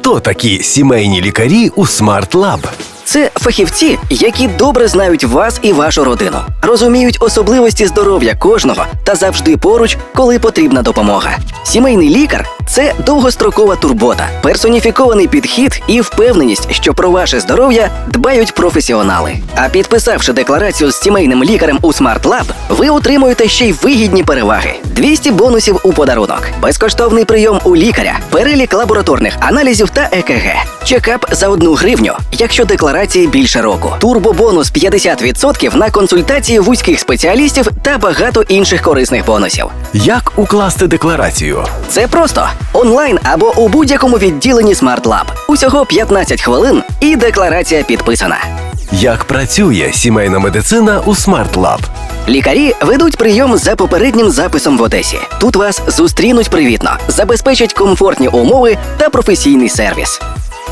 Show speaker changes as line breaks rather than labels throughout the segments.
Хто такі сімейні лікарі у Smart Lab?
Це фахівці, які добре знають вас і вашу родину, розуміють особливості здоров'я кожного та завжди поруч, коли потрібна допомога. Сімейний лікар це довгострокова турбота, персоніфікований підхід і впевненість, що про ваше здоров'я дбають професіонали. А підписавши декларацію з сімейним лікарем у Smart Lab, ви отримуєте ще й вигідні переваги: 200 бонусів у подарунок, безкоштовний прийом у лікаря, перелік лабораторних аналізів та ЕКГ, чекап за одну гривню, якщо декларації більше року, турбобонус 50% на консультації вузьких спеціалістів та багато інших корисних бонусів.
Як укласти декларацію?
Це просто онлайн або у будь-якому відділенні Smart Lab. Усього 15 хвилин, і декларація підписана.
Як працює сімейна медицина у Smart Lab?
Лікарі ведуть прийом за попереднім записом в Одесі. Тут вас зустрінуть привітно, забезпечать комфортні умови та професійний сервіс.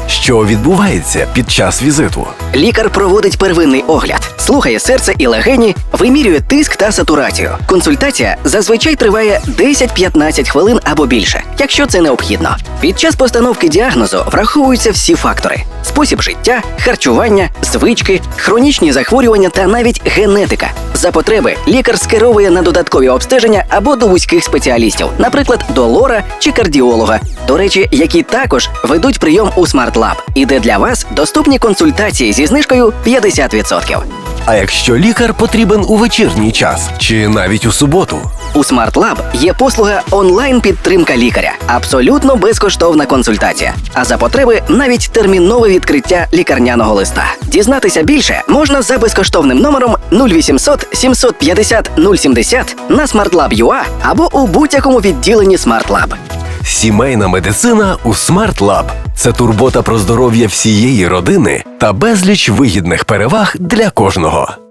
Що відбувається під час візиту?
Лікар проводить первинний огляд, слухає серце і легені, вимірює тиск та сатурацію. Консультація зазвичай триває 10-15 хвилин або більше, якщо це необхідно. Під час постановки діагнозу враховуються всі фактори: спосіб життя, харчування, звички, хронічні захворювання та навіть генетика. За потреби лікар скеровує на додаткові обстеження або до вузьких спеціалістів, наприклад, до лора чи кардіолога. До речі, які також ведуть прийом у Smart Lab. І де для вас доступні консультації зі знижкою 50%.
А якщо лікар потрібен у вечірній час чи навіть у суботу?
У Smart Lab є послуга онлайн-підтримка лікаря, абсолютно безкоштовна консультація. А за потреби навіть термінове відкриття лікарняного листа. Дізнатися більше можна за безкоштовним номером 0800 750 070 на SmartLab.ua або у будь-якому відділенні Smart Lab.
Сімейна медицина у Smart Lab – це турбота про здоров'я всієї родини та безліч вигідних переваг для кожного.